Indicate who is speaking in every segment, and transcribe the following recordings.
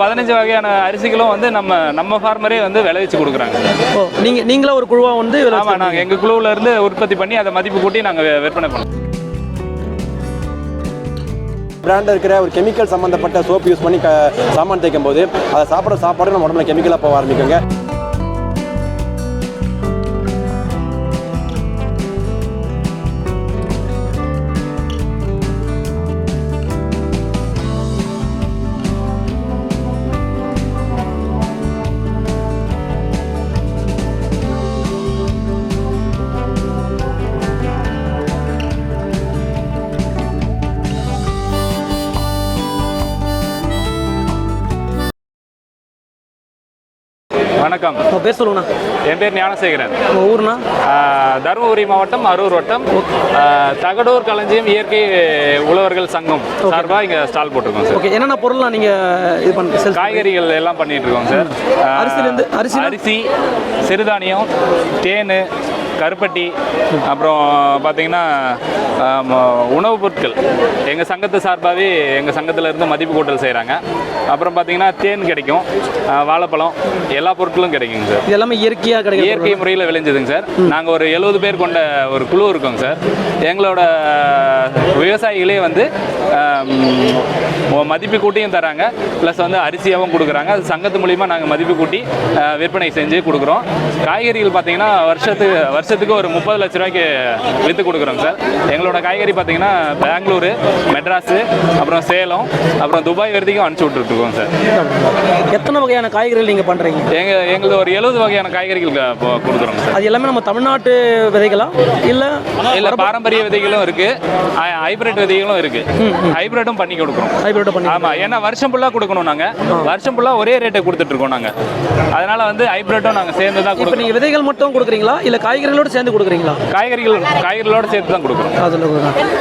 Speaker 1: பதினஞ்சு வகையான அரிசிகளும் வந்து நம்ம நம்ம ஃபார்மரே வந்து விளைவிச்சு கொடுக்குறாங்க.
Speaker 2: ஓ நீங்கள் நீங்களா ஒரு குழுவா வந்து
Speaker 1: ஆமாம் நாங்கள் எங்கள் குழுவில் இருந்து உற்பத்தி பண்ணி அதை மதிப்பு கூட்டி நாங்கள் விற்பனை பண்ணோம்
Speaker 3: பிராண்டில் இருக்கிற ஒரு கெமிக்கல் சம்மந்தப்பட்ட சோப் யூஸ் பண்ணி க சாமான் தேய்க்கும் போது அதை சாப்பிட்ற சாப்பாடு நம்ம உடம்புல கெமிக்கலாக போக ஆரம்பிக்குங்க.
Speaker 1: வணக்கம்.
Speaker 2: உங்கள் பேர் சொல்லுங்கண்ணா
Speaker 1: என் பேர் ஞானசேகரன்.
Speaker 2: உங்கள் ஊர்னா
Speaker 1: தருமபுரி மாவட்டம் அரூர் வட்டம். தகடூர் களஞ்சியம் இயற்கை உழவர்கள் சங்கம் சார்பாக இங்கே ஸ்டால் போட்டிருக்கோம் சார்.
Speaker 2: ஓகே என்னென்ன பொருள்லாம் நீங்கள் இது பண்ண
Speaker 1: காய்கறிகள் எல்லாம் பண்ணிட்டு இருக்கோம் சார்.
Speaker 2: அரிசிலேருந்து அரிசி
Speaker 1: அரிசி சிறுதானியம் தேன் கருப்பட்டி அப்புறம் பார்த்தீங்கன்னா உணவுப் பொருட்கள். எங்கள் சங்கத்து சார்பாகவே எங்கள் சங்கத்துல இருந்து மதிப்பு கூட்டல் செய்கிறாங்க அப்புறம் பார்த்தீங்கன்னா தேன் கிடைக்கும் வாழைப்பழம் எல்லா பொருட்களும் கிடைக்குங்க சார்.
Speaker 2: இது எல்லாமே இயற்கையாக கிடைக்கும்
Speaker 1: இயற்கை முறையில் விளைஞ்சதுங்க சார். நாங்கள் ஒரு எழுபது பேர் கொண்ட ஒரு குழு இருக்கோங்க சார். எங்களோட விவசாயிகளே வந்து மதிப்பு கூட்டியும் தராங்க. ப்ளஸ் வந்து அரிசியாகவும் கொடுக்குறாங்க. அது சங்கத்து மூலிமா நாங்கள் மதிப்பு கூட்டி விற்பனை செஞ்சு கொடுக்குறோம். காய்கறிகள் பார்த்தீங்கன்னா வருஷத்துக்கு வருஷத்துக்கு ஒரு முப்பது லட்ச ரூபாய்க்கு விற்று கொடுக்குறோங்க சார். எங்களோட காய்கறி பார்த்தீங்கன்னா பெங்களூரு மெட்ராஸு அப்புறம் சேலம் அப்புறம் துபாய் வரைக்கும் அனுப்பிச்சி விட்டுருக்கோம் சார்.
Speaker 2: எத்தனை வகையான காய்கறிகள் நீங்கள் பண்ணுறீங்க
Speaker 1: எங்கள் எங்களுக்கு ஒரு எழுபது வகையான காய்கறிகள் கொடுக்குறோங்க சார்.
Speaker 2: அது எல்லாமே நம்ம தமிழ்நாட்டு விதைகளா? இல்லை
Speaker 1: இல்ல பாரம்பரிய விதைகளும் இருக்கு. ஹைபிரிட் விதைகளும் இருக்கு. ஹைபிரிட்டும் பண்ணி கொடுக்குறோம்.
Speaker 2: ஹைபிரிட் பண்ணி
Speaker 1: ஆமா ஏன்னா வருஷம் ஃபுல்லா கொடுக்கணும் நாங்க. வருஷம் ஃபுல்லா ஒரே ரேட்டை கொடுத்துட்டு இருக்கோம் நாங்க. அதனால வந்து ஹைபிரிட்டும் நாங்க சேர்ந்து தான்
Speaker 2: இப்போ
Speaker 1: கொடுக்குறோம்
Speaker 2: நீங்கள் விதைகள் மட்டும் கொடுக்குறீங்களா? இல்லை காய்கறிகளோடு சேர்ந்து கொடுக்குறீங்களா?
Speaker 1: காய்கறிகள் காய்கறிகளோட சேர்த்து தான் கொடுக்குறோம்.
Speaker 2: அதில்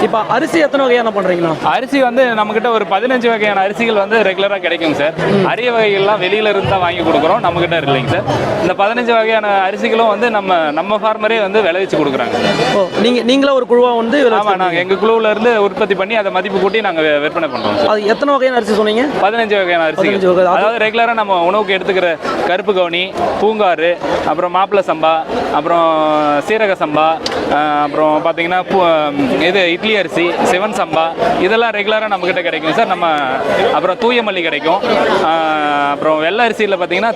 Speaker 2: இப்போ அரிசி எத்தனை வகையான பண்ணுறீங்களா
Speaker 1: அரிசி வந்து நம்ம கிட்ட ஒரு பதினஞ்சு வகையான அரிசிகள் வந்து ரெகுலரா கிடைக்கும் சார் அரிய வகைகள்லாம் வெளியில இருந்து தான் வாங்கி கொடுக்குறோம். நம்ம கிட்ட இல்லைங்க சார் இந்த பதினஞ்சு வகையான அரிசிகளும் வந்து நம்ம நம்ம ஃபார்மரே வந்து விளைவிச்சு கொடுக்குறாங்க.
Speaker 2: ஓ நீங்கள் நீங்களா ஒரு குழுவா வந்து இதுல
Speaker 1: ஆமா நாங்க எங்க குழுவுல இருந்து உற்பத்தி பண்ணி அதை மதிப்பு கூட்டி நாங்க வி- விற்பனை பண்றோம் சார்
Speaker 2: அது எத்தனை வகையான அரிசி சொன்னீங்க
Speaker 1: பதினஞ்சு வகையான.
Speaker 2: அது-
Speaker 1: அதாவது ரெகுலரா நம்ம உணவுக்கு எடுத்துக்கிற கருப்பு கவுனி பூங்காறு அப்புறம் மாப்பிள சம்பா அப்புறம் சீரக சம்பா அப்புறம் பார்த்தீங்கன்னா இது இட்லி அரிசி சிவன் சம்பா இதெல்லாம் ரெகுலராக நம்மக்கிட்ட கிடைக்கும் சார். நம்ம அப்புறம் தூய மல்லி கிடைக்கும் அப்புறம் வெள்ளை அரிசியில் பார்த்தீங்கன்னா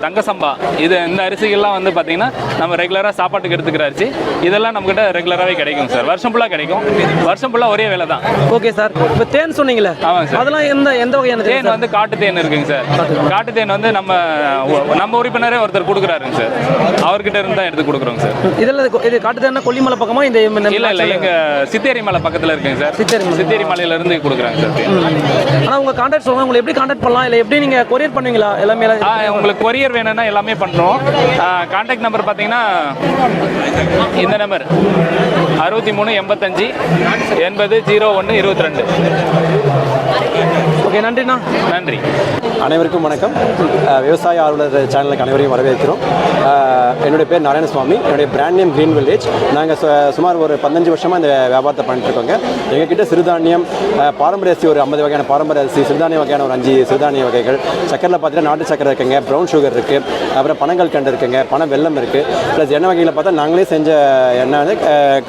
Speaker 1: தங்க சம்பா. இது இந்த அரிசிகள்லாம் வந்து பார்த்தீங்கன்னா நம்ம ரெகுலராக சாப்பாட்டுக்கு எடுத்துக்கிற அரிசி. இதெல்லாம் நம்மக்கிட்ட ரெகுலராகவே கிடைக்கும் சார். வருஷம் ஃபுல்லாக கிடைக்கும். வருஷம் ஃபுல்லாக ஒரே விலை தான்.
Speaker 2: Okay sir. இப்போ தேன் சொன்னீங்களே
Speaker 1: ஆமாங்க சார்.
Speaker 2: அதெல்லாம் எந்த எந்த வகையான தேன்
Speaker 1: வந்து காட்டு தேன் இருக்குங்க சார். காட்டு தேன். வந்து நம்ம நம்ம உறுப்பினரே ஒருத்தர் கொடுக்குறாருங்க சார். அவர்கிட்ட இருந்து தான் எடுத்து கொடுக்குறோங்க சார்.
Speaker 2: இதில் இது- இது காட்டு தேன்னா கொல்லிமலை பக்கமா இந்த
Speaker 1: இல்ல இல்ல எங்க சித்தேரி மலை பக்கத்துல இருக்குங்க சார்.
Speaker 2: சித்தேரி மலை.
Speaker 1: சித்தேரி மலையில இருந்து கொடுக்குறாங்க சார். தேன்.
Speaker 2: ஆனா உங்க கான்டாக்ட் சொல்லுங்க உங்களை எப்படி கான்டாக்ட் பண்ணலாம்? இல்ல எப்படி நீங்க கொரியர் பண்ணுவீங்களா? எல்லாமே
Speaker 1: உங்களுக்கு கொரியர் வேணும்னா எல்லாமே பண்றோம். கான்டாக்ட் நம்பர் பார்த்தீங்கன்னா இந்த நம்பர் அறுபத்தி மூணு எண்பத்தஞ்சு எண்பது ஜீரோ ஒன்று இருபத்தி ரெண்டு.
Speaker 2: ஓகே நன்றிண்ணா.
Speaker 1: நன்றி.
Speaker 3: அனைவருக்கும் வணக்கம். விவசாய ஆர்வலர் சேனலுக்கு அனைவரையும் வரவேற்கிறோம். என்னுடைய பேர் நாராயணசுவாமி. என்னுடைய பிராண்ட் நேம் கிரீன் வில்லேஜ் நாங்கள் சுமார் ஒரு பதினஞ்சு வருஷமாக இந்த வியாபாரத்தை பண்ணிட்டு இருக்கோங்க எங்ககிட்ட சிறுதானியம் பாரம்பரிய அரிசி ஒரு ஐம்பது வகையான பாரம்பரிய அரிசி சிறுதானிய வகையான ஒரு அஞ்சு சிறுதானிய வகைகள். சக்கரில் பார்த்தீங்கன்னா நாட்டு சக்கரை இருக்குங்க ப்ரௌன் சுகர் இருக்குது அப்புறம் பனங்கள் கண்டு இருக்குங்க பனை வெல்லம் இருக்குது ப்ளஸ் எண்ணெய் வகையில் பார்த்தா நாங்களே செஞ்ச எண்ணெய் வந்து அஹ்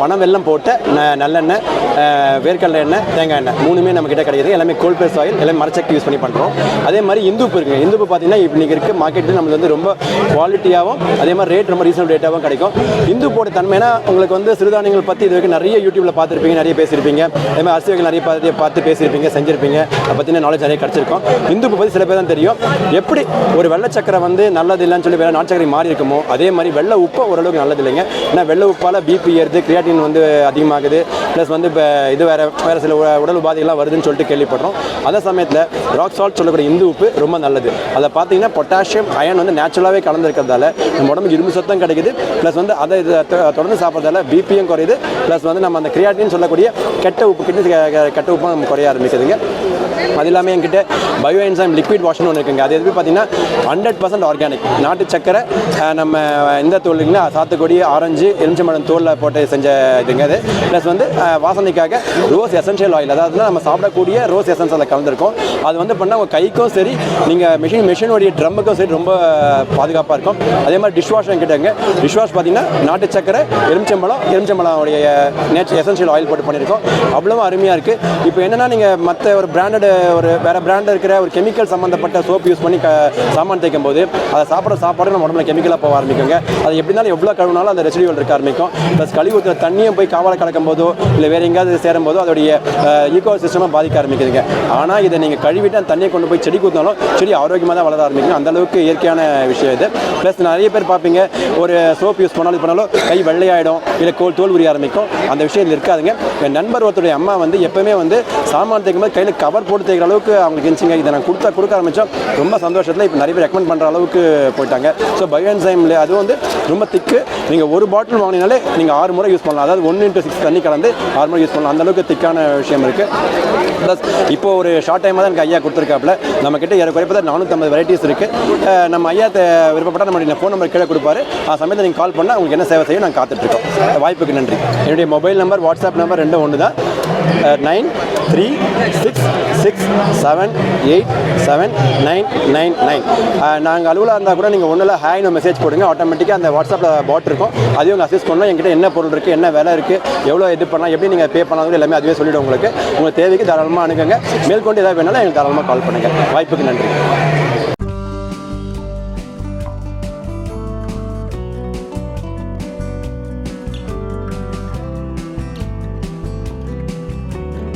Speaker 3: பணம் வெள்ளம் பனை போட்ட நல்லெண்ணெய் வேர்க்கடலை எண்ணெய் தேங்காய் எண்ணெய். மூணுமே நம்ம கிட்ட கிடையாது எல்லாமே கோல்ட் பேஸ் ஆயில் எல்லாமே மரச்சக்கி யூஸ் பண்ணி பண்ணுறோம் அதே மாதிரி இந்துப்பு இருக்குங்க. இந்துப்பு பார்த்தீங்கன்னா இன்றைக்கி இருக்க மார்க்கெட்டு நம்மளுக்கு வந்து ரொம்ப குவாலிட்டியாகவும் அதே மாதிரி ரேட் ரொம்ப ரீசனபிள் ரேட்டாகவும் கிடைக்கும். இந்துப்போட தன்மைனா உங்களுக்கு வந்து சிறுதானியங்கள் பற்றி இது வரைக்கும் நிறைய யூடியூப்பில் பார்த்துருப்பீங்க நிறைய பேசியிருப்பீங்க. அதே மாதிரி அரிசி வகைகள் நிறைய பார்த்து பார்த்து பேசியிருப்பீங்க செஞ்சிருப்பீங்க. அதை பற்றின நாலேஜ் நிறைய கிடச்சிருக்கும். இந்துப்பு பற்றி சில பேர் தான் தெரியும். எப்படி ஒரு வெள்ளை சக்கரை வந்து நல்லது இல்லைன்னு சொல்லி வேறு நாட்டு சக்கரை மாறி இருக்குமோ அதே மாதிரி வெள்ளை உப்பு ஓரளவுக்கு நல்லது இல்லைங்க. ஏன்னா வெள்ளை உப்பால் பிபி ஏறுது கிரியாட்டின் வந்து அதிகமாகுது. ப்ளஸ் வந்து இப்போ இது வேறு வேறு சில உடல் உபாதைகள்லாம் வருதுன்னு சொல்லிட்டு கேள்விப்படுறோம் அதே சமயத்தில் ராக் சால்ட் சொல்லக்கூடிய இந்து உப்பு ரொம்ப நல்லது. அதை பார்த்தீங்கன்னா பொட்டாசியம் அயன் வந்து நேச்சுரலாகவே கலந்துருக்கிறதால நம்ம உடம்புக்கு இரும்பு சத்தம் கிடைக்குது. ப்ளஸ் வந்து அதை இதை தொடர்ந்து சாப்பிட்றதால பிபியும் குறையுது. ப்ளஸ் வந்து நம்ம அந்த கிரியாட்டின் சொல்லக்கூடிய கெட்ட உப்பு கிட்னி கெட்ட உப்பும் நம்ம குறைய ஆரம்பிக்குதுங்க. அது இல்லாமல் என்கிட்ட பயோ என்சைம் லிக்விட் வாஷ்னு ஒன்று இருக்குங்க. அது எதுக்கு பார்த்தீங்கன்னா ஹண்ட்ரட் பர்சன்ட் ஆர்கானிக் நாட்டு சக்கரை நம்ம இந்த தோல் சாத்துக்குடி ஆரஞ்சு எலுமிச்சம்பழம் தோலில் போட்டு செஞ்ச இதுங்க அது. ப்ளஸ் வந்து வாசனைக்காக ரோஸ் எசென்ஷியல் ஆயில் அதாவது நம்ம சாப்பிடக்கூடிய ரோஸ் எசன்ஸ் அதில் கலந்துருக்கும். அது வந்து பண்ணால் உங்கள் கைக்கும் சரி நீங்கள் மிஷின் மிஷினுடைய ட்ரம்முக்கும் சரி ரொம்ப பாதுகாப்பாக இருக்கும். அதே மாதிரி டிஷ் வாஷ் என்கிட்டங்க. டிஷ் வாஷ் பார்த்தீங்கன்னா நாட்டு சக்கரை எலுமிச்சம்பழம் எலுமிச்சம்பழம் நேச்சர் எசென்ஷியல் ஆயில் போட்டு பண்ணியிருக்கோம் அவ்வளோ அருமையாக இருக்குது இப்போ என்னன்னா நீங்கள் மற்ற ஒரு பிராண்டட் ஒரு வேறு பிராண்ட் இருக்கிற ஒரு கெமிக்கல் சம்மந்தப்பட்ட சோப் யூஸ் பண்ணி க சாமான் தேய்க்கும் போது அதை சாப்பிட்ற சாப்பாடு நம்ம உடம்புல கெமிக்கலாக போக ஆரம்பிக்குங்க. அது எப்படி இருந்தாலும் எவ்வளோ கழுவினாலும் அந்த ரெசிடியூல் இருக்க ஆரம்பிக்கும். ப்ளஸ் கழிவு ஊற்றுற தண்ணியும் போய் காவலை கலக்கும் போதோ இல்லை வேறு எங்கேயாவது சேரும் போதோ அதோடைய ஈகோ சிஸ்டமாக பாதிக்க ஆரம்பிக்குதுங்க. ஆனால் இதை நீங்கள் கழுவிட்டு அந்த தண்ணியை கொண்டு போய் செடி ஊற்றினாலும் செடி ஆரோக்கியமாக தான் வளர ஆரம்பிக்கும் அந்த அளவுக்கு இயற்கையான விஷயம் இது. ப்ளஸ் நிறைய பேர் பார்ப்பீங்க ஒரு சோப் யூஸ் பண்ணாலும் இது பண்ணாலும் கை வெள்ளையாயிடும் இல்லை கோல் தோல் உரிய ஆரம்பிக்கும். அந்த விஷயம் இருக்காதுங்க. என் நண்பர் ஒருத்தருடைய அம்மா வந்து எப்பவுமே வந்து சாமான் தேய்க்கும் போது கையில் கவர் போட்டு தேய்க்கிற அளவுக்கு அவங்களுக்கு இருந்துச்சுங்க இதை நான் கொடுத்தா கொடுக்க ஆரம்பித்தோம் ரொம்ப சந்தோஷத்தில் இப்போ நிறைய பேர் ரெக்கமெண்ட் பண்ணுற அளவுக்கு போயிட்டாங்க. ஸோ பயோஎன்சைமில் அது வந்து ரொம்ப திக்கு. நீங்கள் ஒரு பாட்டில் வாங்கினாலே நீங்கள் ஆறு முறை யூஸ் பண்ணலாம். அதாவது ஒன்று இன்ட்டு சிக்ஸ் தண்ணி கலந்து ஆறு முறை யூஸ் பண்ணலாம். அந்த அளவுக்கு திக்கான விஷயம் இருக்குது ப்ளஸ் இப்போ ஒரு ஷார்ட் டைமாக தான் எனக்கு ஐயா கொடுத்துருக்காப்புல. நம்ம கிட்ட ஏறக்குறைய பார்த்தா நானூற்றம்பது வெரைட்டிஸ் இருக்குது நம்ம ஐயா விருப்பப்பட்டால் விருப்பப்பட்டா நம்மளுடைய ஃபோன் நம்பர் கீழே கொடுப்பாரு. ஆ சமயத்தில் நீங்கள் கால் பண்ணால் உங்களுக்கு என்ன சேவை செய்யும் நாங்கள் காத்துட்ருக்கோம் வாய்ப்புக்கு நன்றி. என்னுடைய மொபைல் நம்பர் வாட்ஸ்அப் நம்பர் ரெண்டும் ஒன்று தான் nine three six six seven eight seven nine nine nine நாங்கள் அலுவலாக இருந்தால் கூட நீங்கள் ஒன்றில் ஹேன்னு மெசேஜ் போடுங்க. ஆட்டோமேட்டிக்காக அந்த வாட்ஸ்அப்பில் பாட் இருக்கும். அதையும் உங்கள் அசஸ் பண்ணலாம் என்கிட்ட என்ன பொருள் இருக்குது என்ன விலை இருக்குது எவ்வளோ இது பண்ணலாம் எப்படி நீங்கள் பே பண்ணலாம் எல்லாமே அதுவே சொல்லிவிடும் உங்களுக்கு. உங்கள் தேவைக்கு தாராளமாக அணுகுங்க. மேற்கொண்டு ஏதாவது வேணாலும் எங்களுக்கு தாராளமாக கால் பண்ணுங்கள் வாய்ப்புக்கு நன்றி.